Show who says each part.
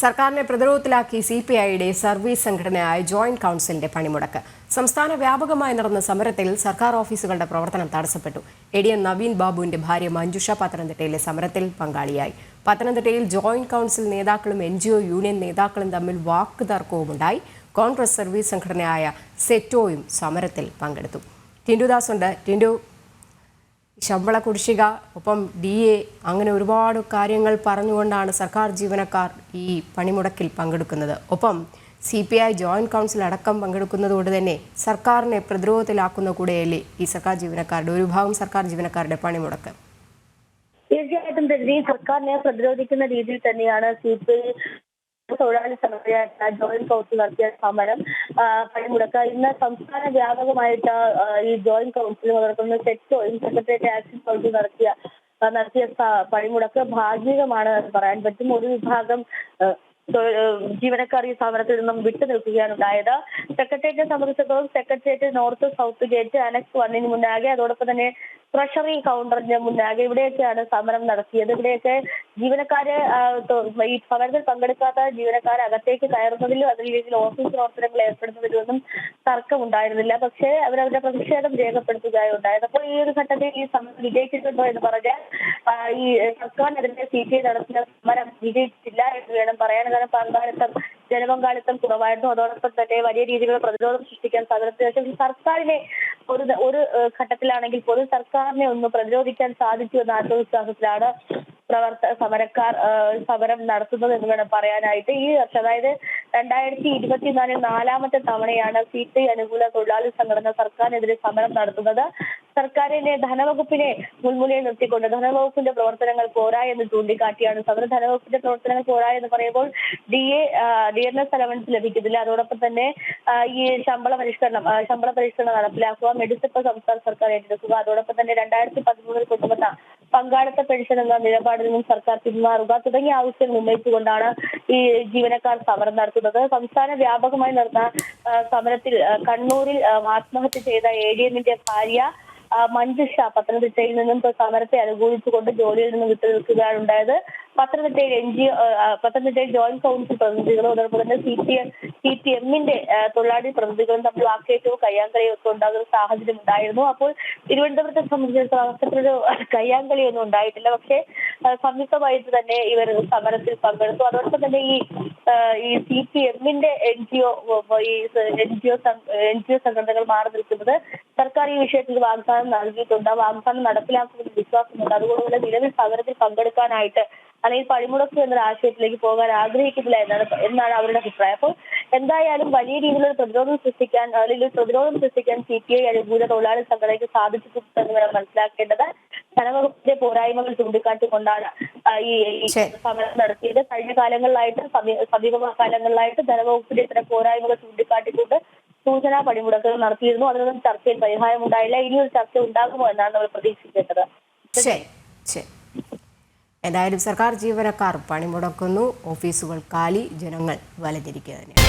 Speaker 1: സർക്കാരിനെ പ്രതിരോധത്തിലാക്കി C P ഐയുടെ സർവീസ് സംഘടനയായ ജോയിന്റ് കൗൺസിലിന്റെ പണിമുടക്ക്. സംസ്ഥാന വ്യാപകമായി നടന്ന സമരത്തിൽ സർക്കാർ ഓഫീസുകളുടെ പ്രവർത്തനം തടസ്സപ്പെട്ടു. എ ഡി എം നവീൻ ബാബുവിന്റെ ഭാര്യ മഞ്ജുഷ പത്തനംതിട്ടയിലെ സമരത്തിൽ പങ്കാളിയായി. പത്തനംതിട്ടയിൽ ജോയിന്റ് കൗൺസിൽ നേതാക്കളും എൻ യൂണിയൻ നേതാക്കളും തമ്മിൽ വാക്ക് തർക്കവുമുണ്ടായി കോൺഗ്രസ് സർവീസ് സംഘടനയായ സെറ്റോയും സമരത്തിൽ പങ്കെടുത്തു. ടിൻഡുദാസ് ഉണ്ട് ടിൻഡു ശമ്പള കുടിശ്ശിക ഒപ്പം ഡി എ അങ്ങനെ ഒരുപാട് കാര്യങ്ങൾ പറഞ്ഞുകൊണ്ടാണ് സർക്കാർ ജീവനക്കാർ ഈ പണിമുടക്കിൽ പങ്കെടുക്കുന്നത്. ഒപ്പം C P I joint council അടക്കം പങ്കെടുക്കുന്നതുകൊണ്ട് തന്നെ സർക്കാരിനെ പ്രതിരോധത്തിലാക്കുന്ന കൂടെയല്ലേ ഈ സർക്കാർ ജീവനക്കാരുടെ ഒരു ഭാഗം സർക്കാർ ജീവനക്കാരുടെ പണിമുടക്ക്?
Speaker 2: തീർച്ചയായിട്ടും സർക്കാരിനെ പ്രതിരോധിക്കുന്ന രീതിയിൽ തന്നെയാണ് സി പി ഐ തൊഴിലാളി സമിതിയായിട്ട് ജോയിന്റ് കൗൺസിൽ നടത്തിയ സമരം പണിമുടക്ക്. ഇന്ന് സംസ്ഥാന വ്യാപകമായിട്ട് ഈ ജോയിന്റ് കൗൺസിൽ നടക്കുന്ന സെറ്റോയും സെക്രട്ടേറിയറ്റ് ആക്ഷൻ കൗൺസിൽ നടത്തിയ നടത്തിയ പണിമുടക്ക് ഭാഗികമാണ് എന്ന് പറയാൻ പറ്റും. ഒരു വിഭാഗം ജീവനക്കാർ ഈ സമരത്തിൽ നിന്നും വിട്ടു നിൽക്കുകയാണ് ഉണ്ടായത്. സെക്രട്ടേറിയറ്റിനെ സംബന്ധിച്ചിടത്തോളം secretariat north south gate annex വണ്ണിന് മുന്നാകെ അതോടൊപ്പം തന്നെ ട്രഷറി കൗണ്ടറിന് മുന്നാകെ ഇവിടെയൊക്കെയാണ് സമരം നടത്തിയത്. ഇവിടെയൊക്കെ ജീവനക്കാരെ ഈ സമരത്തിൽ പങ്കെടുക്കാത്ത ജീവനക്കാരെ അകത്തേക്ക് കയറുന്നതിലും അതില്ലെങ്കിൽ ഓഫീസ് പ്രവർത്തനങ്ങൾ ഏർപ്പെടുന്നതിലൊന്നും തർക്കമുണ്ടായിരുന്നില്ല. പക്ഷേ അവരവരുടെ പ്രതിഷേധം രേഖപ്പെടുത്തുകയാണ് ഉണ്ടായത് അപ്പോൾ ഈ ഒരു ഘട്ടത്തിൽ ഈ സമരം വിജയിച്ചിട്ടുണ്ടോ എന്ന് പറഞ്ഞാൽ ഈ സർക്കാർ അതിന്റെ സി പി ഐ നടത്തിയ സമരം വിജയിച്ചിട്ടില്ല എന്ന് വേണം പറയാൻ. കാരണം പങ്കാളിത്തം ജനപങ്കാളിത്തം കുറവായിരുന്നു. അതോടൊപ്പം തന്നെ വലിയ രീതിയിലുള്ള പ്രതിരോധം സൃഷ്ടിക്കാൻ ശേഷം സർക്കാരിനെ ഒരു ഒരു ഘട്ടത്തിലാണെങ്കിൽ പോലും സർക്കാരിനെ ഒന്ന് പ്രതിരോധിക്കാൻ സാധിച്ചു എന്ന ആത്മവിശ്വാസത്തിലാണ് പ്രവർത്ത സമരക്കാർ സമരം നടത്തുന്നത് എന്ന് വേണം പറയാനായിട്ട്. ഈ വർഷം അതായത് രണ്ടായിരത്തി ഇരുപത്തിനാലിൽ നാലാമത്തെ തവണയാണ് സി ഐ അനുകൂല തൊഴിലാളി സംഘടന സർക്കാരിനെതിരെ സമരം നടത്തുന്നത്. സർക്കാരിനെ ധനവകുപ്പിനെ മുൻമുലയിൽ നിർത്തിക്കൊണ്ട് ധനവകുപ്പിന്റെ പ്രവർത്തനങ്ങൾ പോരാ എന്ന് ചൂണ്ടിക്കാട്ടിയാണ് സമരം. ധനവകുപ്പിന്റെ പ്രവർത്തനങ്ങൾ പോരാ എന്ന് പറയുമ്പോൾ D A D N S allowance ലഭിക്കുന്നില്ല. അതോടൊപ്പം തന്നെ ഈ ശമ്പള പരിഷ്കരണം ശമ്പള പരിഷ്കരണം നടപ്പിലാക്കുക മെഡിസിപ്പ് സംസ്ഥാന സർക്കാർ ഏറ്റെടുക്കുക. അതോടൊപ്പം തന്നെ രണ്ടായിരത്തി പതിമൂന്നിൽ കൊണ്ടുവന്ന പങ്കാളിത്ത പെൻഷൻ എന്ന നിലപാടിൽ നിന്നും സർക്കാർ പിന്മാറുക തുടങ്ങിയ ആവശ്യങ്ങൾ ഉന്നയിച്ചുകൊണ്ടാണ് ഈ ജീവനക്കാർ സമരം നടത്തുന്നത്. സംസ്ഥാന വ്യാപകമായി നടന്ന സമരത്തിൽ കണ്ണൂരിൽ ആത്മഹത്യ ചെയ്ത എ ഡി എമ്മിന്റെ ഭാര്യ മഞ്ജുഷ പത്തനംതിട്ടയിൽ നിന്നും സമരത്തെ അനുകൂലിച്ചുകൊണ്ട് ജോലിയിൽ നിന്ന് വിട്ടുനിൽക്കുകയാണ് ഉണ്ടായത്. പത്തനംതിട്ടയിൽ എൻ ജി പത്തനംതിട്ടയിൽ ജോയിന്റ് കൗൺസിൽ പ്രതിനിധികളും അതോടൊപ്പം തന്നെ സി പി സി പി എമ്മിന്റെ തൊഴിലാളി പ്രതിനിധികളും തമ്മിൽ വാക്കേറ്റവും കയ്യാങ്കളിയും ഒക്കെ ഉണ്ടാകുന്ന സാഹചര്യം ഉണ്ടായിരുന്നു. അപ്പോൾ തിരുവനന്തപുരത്തെ സംബന്ധിച്ചിടത്തോളം അത്തരത്തിലൊരു കയ്യാങ്കളിയൊന്നും ഉണ്ടായിട്ടില്ല. പക്ഷെ സംയുക്തമായിട്ട് തന്നെ ഇവർ സമരത്തിൽ പങ്കെടുത്തു. അതോടൊപ്പം തന്നെ ഈ ഈ സി പി എമ്മിന്റെ എൻ ജി ഒ ഈ N G O N G O സംഘടനകൾ മാറി നിൽക്കുന്നത് സർക്കാർ ഈ വിഷയത്തിൽ വാഗ്ദാനം നൽകിയിട്ടുണ്ട്. വാഗ്ദാനം നടപ്പിലാക്കുമെന്ന് വിശ്വാസമുണ്ട്. അതുകൊണ്ട് തന്നെ നിലവിൽ സമരത്തിൽ പങ്കെടുക്കാനായിട്ട് അല്ലെങ്കിൽ പണിമുടക്ക് എന്നൊരു ആശയത്തിലേക്ക് പോകാൻ ആഗ്രഹിക്കുന്നില്ല എന്നാണ് എന്നാണ് അവരുടെ അഭിപ്രായം. അപ്പോൾ എന്തായാലും വലിയ രീതിയിലുള്ള പ്രതിരോധം സൃഷ്ടിക്കാൻ അല്ലെങ്കിൽ ഒരു പ്രതിരോധം സൃഷ്ടിക്കാൻ സി പി ഐ അനുകൂല തൊഴിലാളി സംഘടനയ്ക്ക് സാധിച്ചിട്ടുണ്ടെന്ന് വേണം മനസ്സിലാക്കേണ്ടത് ധനവകുപ്പിന്റെ പോരായ്മകൾ ചൂണ്ടിക്കാട്ടിക്കൊണ്ടാണ് ഈ. സമരം നടത്തിയത്. കഴിഞ്ഞ കാലങ്ങളിലായിട്ട് സമീ- സമീപ കാലങ്ങളിലായിട്ട് ധനവകുപ്പിന്റെ ഇത്തരം പോരായ്മകൾ ചൂണ്ടിക്കാട്ടിക്കൊണ്ട് സൂചനാ പണിമുടക്കുകൾ നടത്തിയിരുന്നു. അതിനൊന്നും ചർച്ചയിൽ പരിഹാരം ഉണ്ടായില്ല ഇനിയൊരു ചർച്ച ഉണ്ടാകുമോ എന്നാണ് നമ്മൾ പ്രതീക്ഷിക്കേണ്ടത്.
Speaker 1: ശരി. ശരി. എന്തായാലും സർക്കാർ ജീവനക്കാർ പണിമുടക്കുന്നു ഓഫീസുകൾ കാലി ജനങ്ങൾ വലഞ്ഞിരിക്കുക തന്നെയാണ്